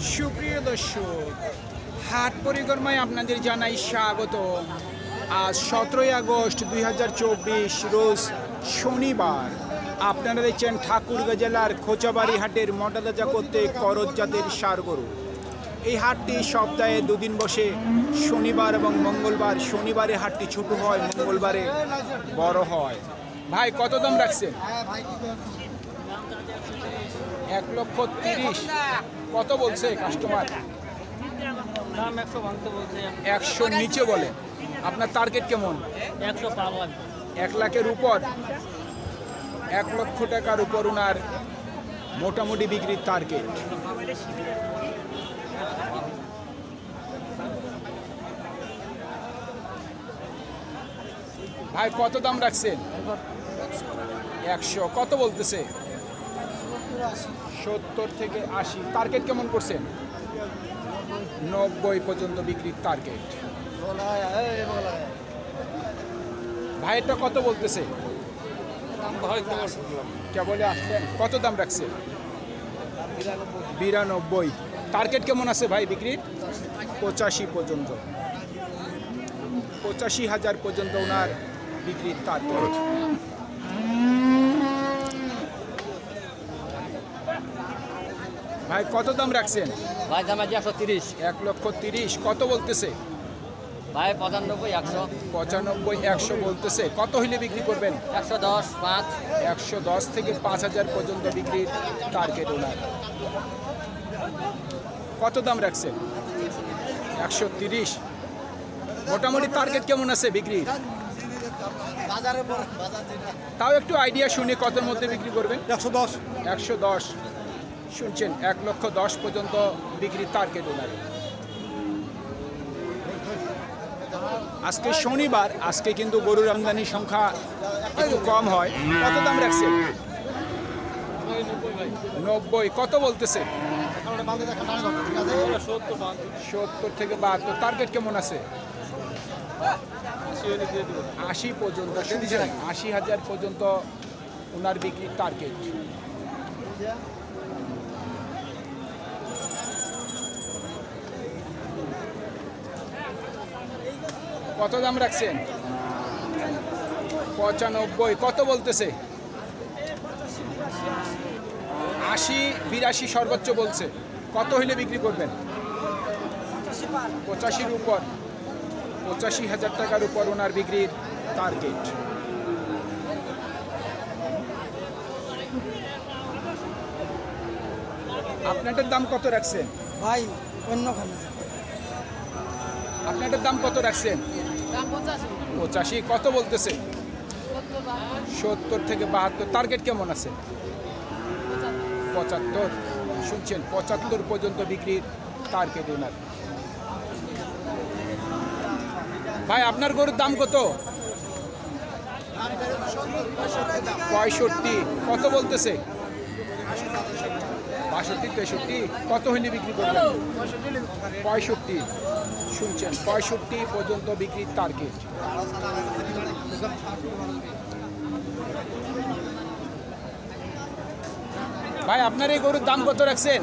সুপ্রিয় দর্শক, হাট পরিক্রমায় আপনাদের জানাই স্বাগত আজ সতেরোই আগস্ট দুই হাজার চব্বিশ, রোজ শনিবার। আপনারা দেখছেন ঠাকুরগাঁ জেলার খোঁচাবাড়ি হাটের মটাদাজা করতে করজ জাতের সার গরু। এই হাটটি সপ্তাহে দুদিন বসে, শনিবার এবং মঙ্গলবার। শনিবারে হাটটি ছোট হয়, মঙ্গলবারে বড় হয়। ভাই, কত দাম রাখছেন? এক লক্ষ তিরিশ। কত বলছে কাস্টমার একশো নিচে বলে। আপনার টার্গেট কেমন? একশো এক লাখের উপর। এক লক্ষ টাকার উপর ওনার মোটামুটি বিক্রির টার্গেট ভাই, কত দাম রাখছেন? একশো। কত বলতেছে? সত্তর থেকে আশি। টার্গেট কেমন করছেন নব্বই পর্যন্ত বিক্রির টার্গেট ভাইয়েরটা কত বলতেছে? কেবলে আসলেন কত দাম রাখছে? বিরানব্বই। টার্গেট কেমন আছে ভাই বিক্রির? পঁচাশি পর্যন্ত। পঁচাশি হাজার পর্যন্ত ওনার বিক্রির টার্গেট ভাই কত দাম রাখছেন? ভাই দাম আছে একশো তিরিশ। এক লক্ষ তিরিশ কত বলতেছে? ভাই পঁচানব্বই একশো। পঁচানব্বই একশো বলতেছে। কত হইলে বিক্রি করবেন? একশো দশ পাঁচ। একশো দশ থেকে পাঁচ হাজার পর্যন্ত বিক্রির টার্গেট ওনার। কত দাম রাখছেন? একশো তিরিশ। মোটামুটি টার্গেট কেমন আছে বিক্রির? তাও একটু আইডিয়া শুনে কতর মধ্যে বিক্রি করবেন? একশো দশ। একশো দশ। শুনছেন, এক লক্ষ দশ পর্যন্ত বিক্রির টার্গেট ওনার। আজকে শনিবার, আজকে কিন্তু গরুর আমদানির সংখ্যা একটু কম হয়। কত দাম রাখছেন? নব্বই। কত বলতেছে? সত্তর থেকে বাহাত্তর। টার্গেট কেমন আছে? আশি পর্যন্ত। আশি হাজার পর্যন্ত ওনার বিক্রির টার্গেট। কত দাম রাখছেন? পঁচানব্বই। কত বলতেছে? আশি বিরাশি সর্বোচ্চ বলছে। কত হইলে বিক্রি করবেন? পঁচাশির উপর। পঁচাশি হাজার টাকার উপর ওনার বিক্রির টার্গেট আপনাদের দাম কত রাখছেন? ভাই অন্যখানে আপনাদের দাম কত রাখছেন? পঁচাশি কত বলতেছে? সত্তর থেকে বাহাত্তর। টার্গেট কেমন আছে? পঁচাত্তর। শুনছেন, পঁচাত্তর পর্যন্ত বিক্রির টার্গেট ওনার। ভাই, আপনার গরুর দাম কত? পঁয়ষট্টি। কত বলতেছে? বাষট্টি তেষট্টি, কত হইলে বিক্রি করবেন? পঁয়ষট্টি, শুনছেন, পঁয়ষট্টি পর্যন্ত বিক্রির টার্গেট ভাই, আপনার এই গরুর দাম কত রাখছেন?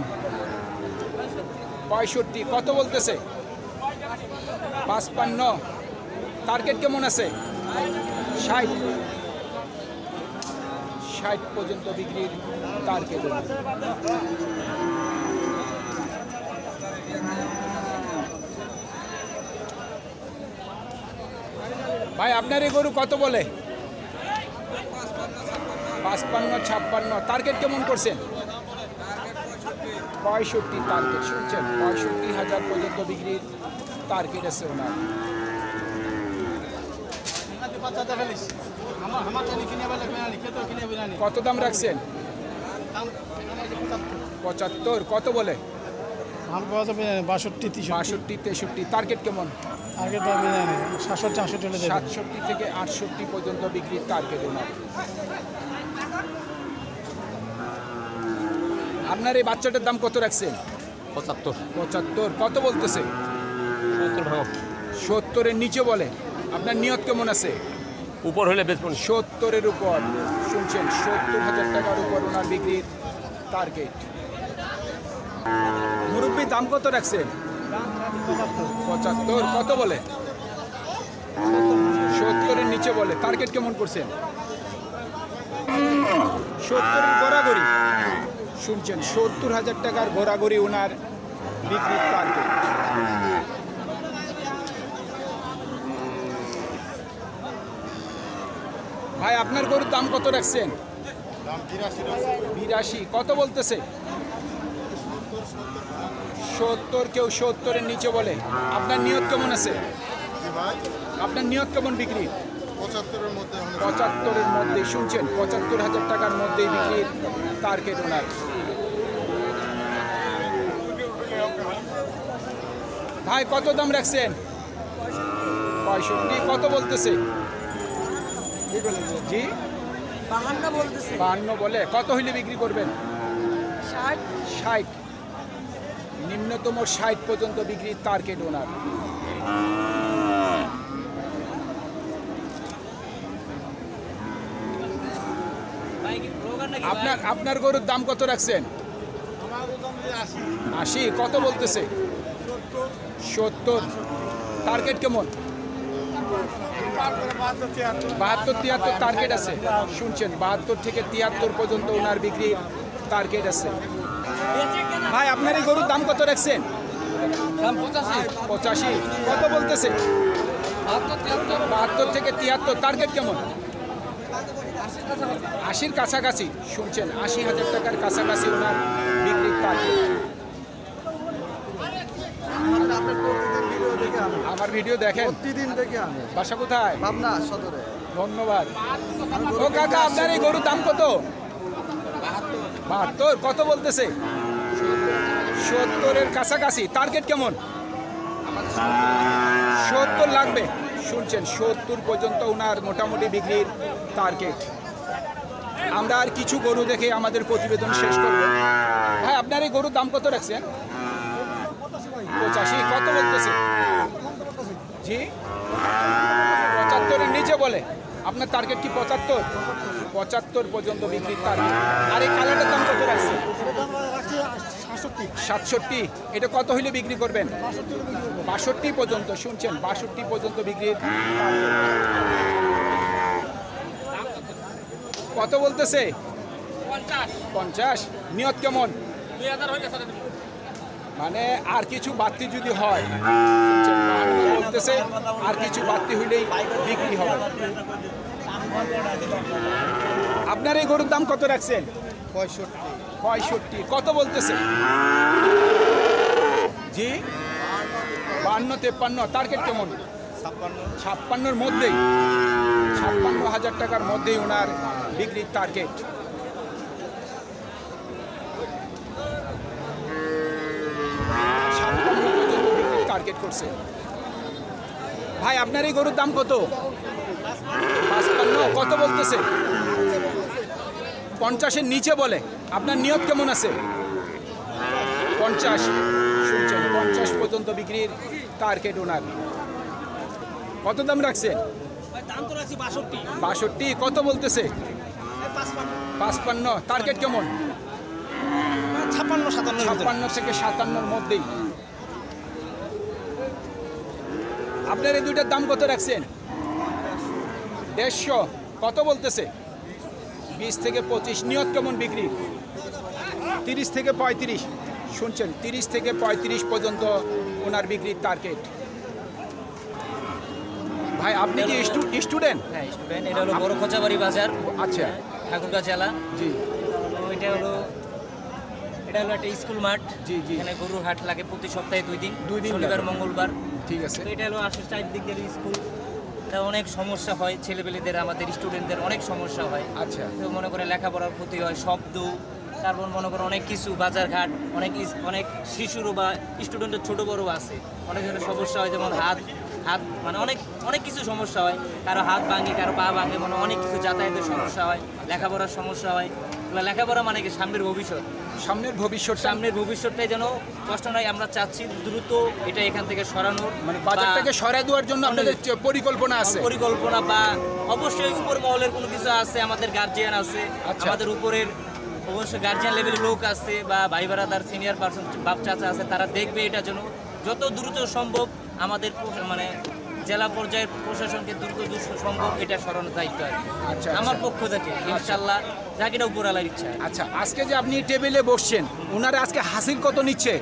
পঁয়ষট্টি, কত বলতেছে? পাঁচপান্ন। টার্গেট কেমন আছে? ষাট। ষাট পর্যন্ত বিক্রির টার্গেট ভাই আপনার এই গরু কত বলে? পাঁচপান্ন, ছাপ্পান্ন। টার্গেট কেমন করছেন? পঁয়ষট্টি টার্গেট শুনছেন? পঁয়ষট্টি হাজার পর্যন্ত বিক্রির টার্গেট আছে ওনার। কত দাম রাখছেন? পঁচাত্তর কত বলে? আমার বাষট্টি বাষট্টি তেষট্টি টার্গেট কেমন? আগে তো জানি সাতষট্টি আটষট্টি হলে সাতষট্টি থেকে আটষট্টি পর্যন্ত বিক্রির টার্গেট ওনার। আপনার এই বাচ্চাটার দাম কত রাখছেন? পঁচাত্তর। পঁচাত্তর কত বলতেছে? সত্তর সত্তরের নিচে বলে। আপনার নিয়ত কেমন আছে? উপর হলে বেচবো সত্তরের উপর। শুনছেন, সত্তর হাজার টাকার উপর ওনার বিক্রির টার্গেট মুরব্বী, দাম কত রাখছেন? পঁচাত্তর, কত বলে? সত্তরের নিচে বলে। টার্গেট কেমন করছেন? সত্তরের গড়াগড়ি। শুনছেন, সত্তর হাজার টাকার গড়াগড়ি ওনার বিক্রির টার্গেট ভাই, আপনার গরুর দাম কত রাখছেন? বিরাশি। কত বলতেছে? সত্তর, কেউ সত্তরের নিচে বলে। আপনার নিয়ত কেমন আছে? আপনার নিয়ত কেমন বিক্রি? পঁচাত্তরের মধ্যে মধ্যে শুনছেন? পঁচাত্তর হাজার টাকার মধ্যেই বিক্রির টার্গেট ওনার। ভাই, কত দাম রাখছেন? পঁয়ষট্টি। কত বলতেছে? জি? বাহান্ন বলতেছে। বাহান্ন বলে। কত হইলে বিক্রি করবেন? ষাট। ষাট। নিম্নতম ষাট পর্যন্ত বিক্রির টার্গেট ওনার আপনার আপনার গরুর দাম কত রাখছেন? আশি। কত বলতেছে? সত্তর। টার্গেট কেমন? বাহাত্তর তিয়াত্তর টার্গেট আছে। শুনছেন বাহাত্তর থেকে তিয়াত্তর পর্যন্ত ওনার বিক্রি টার্গেট আছে। ভাই আপনার এই গরুর দাম কত রাখছেন? পঁচাশি। কত বলতেছে? বাহাত্তর থেকে তিয়াত্তর টার্গেট কেমন? আশির কাছাকাছি। শুনছেন আশি হাজার টাকার কাছাকাছি ওনার বিক্রির টার্গেট দেখে আমি আমার ভিডিও দেখেন। প্রতিদিন দেখে আমি বাসা কোথায়? পাবনা সদরে। ধন্যবাদ। ও কাকা আপনার এই গরুর দাম কত? বাহাত্তর। কত বলতেছে? সত্তরের কাছাকাছি। টার্গেট কেমন? সত্তর লাগবে। শুনছেন সত্তর পর্যন্ত ওনার মোটামুটি বিক্রির টার্গেট আমরা আর কিছু গরু দেখে আমাদের প্রতিবেদন শেষ করব। হ্যাঁ আপনার এই গরুর দাম কত রাখছেন? পঁচাশি। কত বলতেছে? জি। পঁচাত্তরের নিচে বলে। আপনার টার্গেট কি পঁচাত্তর? পঁচাত্তর পর্যন্ত বিক্রির টার্গেট আর এই কালারটার দাম কত রাখছে সাতষট্টি। এটা কত হইলে বিক্রি করবেন? বাষট্টি পর্যন্ত শুনছেন? বাষট্টি পর্যন্ত বিক্রির কত বলতেছে? পঞ্চাশ। নিয়ত কেমন? মানে আর কিছু বাড়তি যদি হয় বলতেছে আর কিছু বাড়তি হইলেই বিক্রি হবে। আপনার এই গরুর দাম কত রাখছেন? পঁয়ষট্টি। পঁয়ষট্টি। কত বলতেছে? জি? বান্ন তেপ্পান্ন। টার্গেট কেমন? ছাপ্পান্ন। ছাপ্পান্নর মধ্যেই। ছাপ্পান্ন হাজার টাকার মধ্যেই ওনার বিক্রির টার্গেট ছাপ্পান্ন পর্যন্ত বিক্রির টার্গেট করছে। ভাই আপনার এই গরুর দাম কত? পাঁচপান্ন কত বলতেছে? পঞ্চাশের নিচে বলে। আপনার নিয়ত কেমন আছে? পঞ্চাশ শুনছেন পঞ্চাশ পর্যন্ত বিক্রির টার্গেট ওনার কত দাম রাখছেন? রাখছি বাষট্টি। বাষট্টি কত বলতেছে? পাঁচপান্ন। টার্গেট কেমন? ছাপ্পান্ন সাতান্ন ছাপ্পান্ন থেকে সাতান্নর মধ্যেই। আপনার এই দুইটার দাম কত রাখছেন? দেড়শো। কত বলতেছে? বিশ থেকে পঁচিশ নিয়ত কেমন বিক্রি? তিরিশ থেকে পঁয়ত্রিশ। শুনছেন তিরিশ থেকে পঁয়ত্রিশ পর্যন্ত ওনার বিক্রির টার্গেট ভাই আপনি কি স্টুডেন্ট হ্যাঁ স্টুডেন্ট এটা হলো বড় খোঁচাবাড়ি বাজার। আচ্ছা। ঠাকুরগাঁ জেলা। জি। এটা হলো এটা হলো একটা স্কুল মাঠ। জি, জি। এখানে গরুর হাট লাগে প্রতি সপ্তাহে দুই দিন। দুই দিন শনিবার মঙ্গলবার। ঠিক আছে। এটা হলো আসলে চারদিক দিয়ে স্কুল। তা অনেক সমস্যা হয় ছেলেপেলেদের আমাদের স্টুডেন্টদের অনেক সমস্যা হয়। আচ্ছা। তো মনে করে লেখাপড়ার ক্ষতি হয় শব্দ তারপর মনে করো অনেক কিছু বাজারঘাট অনেক অনেক শিশুরও বা স্টুডেন্টের ছোট বড় আছে। অনেক ধরনের সমস্যা হয় যেমন হাত হাত মানে অনেক অনেক কিছু সমস্যা হয়। কারও হাত ভাঙে কারও পা ভাঙে মানে অনেক কিছু যাতায়াতের সমস্যা হয় লেখাপড়ার সমস্যা হয়। এগুলো লেখাপড়া মানে কি সামনের ভবিষ্যৎ? সামনের ভবিষ্যৎ। সামনের ভবিষ্যৎটাই যেন কষ্ট নয় আমরা চাচ্ছি দ্রুত এটা এখান থেকে সরানোর মানে বাজারটাকে সরাই দেওয়ার জন্য আপনাদের পরিকল্পনা আছে। পরিকল্পনা বা অবশ্যই উপর মহলের কোনো কিছু আছে আমাদের গার্জিয়ান আছে আচ্ছা। আমাদের উপরের অবশ্যই গার্জিয়ান লেভেলের লোক আছে বা ভাই বারাদার সিনিয়র পার্সন বাপ চাচা আছে তারা দেখবে এটা জন্য যত দ্রুত সম্ভব আমাদের মানে জেলা পর্যায়ের প্রশাসনকে দ্রুত দ্রুত সম্ভব এটা স্মরণের দায়িত্ব আর আচ্ছা, আমার আচ্ছা। পক্ষ থেকে ইনশাল্লাহ যাকে এটা উপরালার ইচ্ছা। আচ্ছা আজকে যে আপনি টেবিলে বসছেন ওনারা আজকে হাসিল কত নিচ্ছে?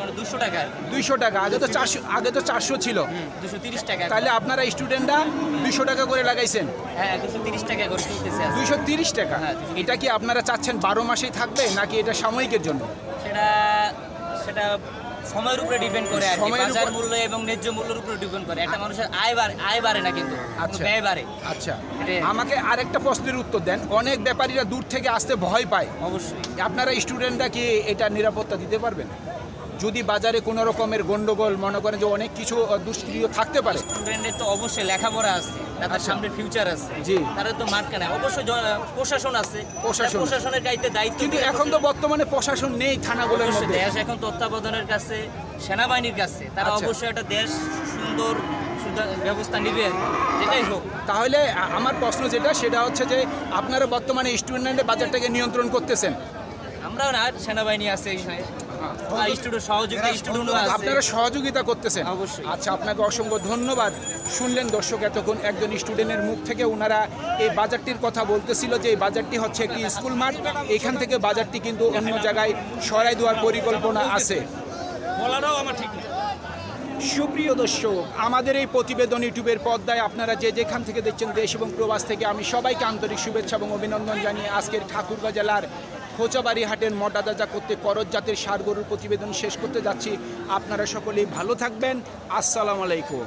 মানে দুশো টাকা দুইশো টাকা আগে তো চারশো আগে তো চারশো ছিল। দুশো তিরিশ টাকা। তাহলে আপনারা স্টুডেন্টরা দুইশো টাকা করে লাগাইছেন? হ্যাঁ দুশো তিরিশ টাকা করে আজকে। দুইশো তিরিশ টাকা? হ্যাঁ। এটা কি আপনারা চাচ্ছেন বারো মাসেই থাকবে নাকি এটা সাময়িকের জন্য? সেটা সেটা সময়ের উপরে ডিপেন্ড করে আর সময়ের বাজার উপর- মূল্য এবং ন্যায্য মূল্যের উপরে ডিপেন্ড করে। একটা মানুষের আয় বাড়ে আয় বাড়ে না কিন্তু কিন্তু আচ্ছা। ব্যয় বাড়ে। আচ্ছা। এটাই। আমাকে আরেকটা প্রশ্নের উত্তর দেন। অনেক ব্যাপারীরা দূর থেকে আসতে ভয় পায়। অবশ্যই। আপনারা স্টুডেন্টরা কি এটা নিরাপত্তা দিতে পারবেন? যদি বাজারে কোনো রকমের গন্ডগোল মনে করেন যে অনেক কিছু আহ, দুষ্কৃতিও থাকতে পারে। স্টুডেন্টের তো অবশ্যই লেখাপড়া আছে। তাদের। সামনে ফিউচার আছে। জি। তাদের তো মার্কা নেই। অবশ্যই প্রশাসন আছে। প্রশাসন। প্রশাসনের দায়িত্বে দায়িত্ব কিন্তু এখন তো বর্তমানে প্রশাসন নেই থানাগুলোর মধ্যে। দেশ এখন তত্ত্বাবধানের কাছে সেনাবাহিনীর কাছে। তারা আচ্ছা। অবশ্যই একটা দেশ সুন্দর ব্যবস্থা নিবে যেটাই হোক। তাহলে আমার প্রশ্ন যেটা সেটা হচ্ছে যে আপনারা বর্তমানে স্টুডেন্টের বাজারটাকে নিয়ন্ত্রণ করতেছেন। আমরাও না সেনাবাহিনী আছে স্টুডেন্টও আছে আপনারা সহযোগিতা করতেছেন। আচ্ছা আপনাকে অসংখ্য ধন্যবাদ। শুনলেন দর্শক এতক্ষণ একজন স্টুডেন্টের মুখ থেকে ওনারা এই বাজারটির কথা বলতেছিল যে এই বাজারটি হচ্ছে একটি স্কুল মাঠ। এখান থেকে বাজারটি কিন্তু অন্য জায়গায় সরাই দেওয়ার পরিকল্পনা আছে। বলাটাও আমার ঠিক সুপ্রিয় দর্শক আমাদের এই প্রতিবেদন ইউটিউবের পর্দায় আপনারা যে যেখান থেকে দেখছেন দেশ এবং প্রবাস থেকে আমি সবাইকে আন্তরিক শুভেচ্ছা এবং অভিনন্দন জানিয়ে আজকের ঠাকুরগাঁ জেলার খোঁচাবাড়ি হাটের মর্যাদা করতে করজ জাতের সার গরুর প্রতিবেদন শেষ করতে যাচ্ছি। আপনারা সকলেই ভালো থাকবেন। আসসালামু আলাইকুম।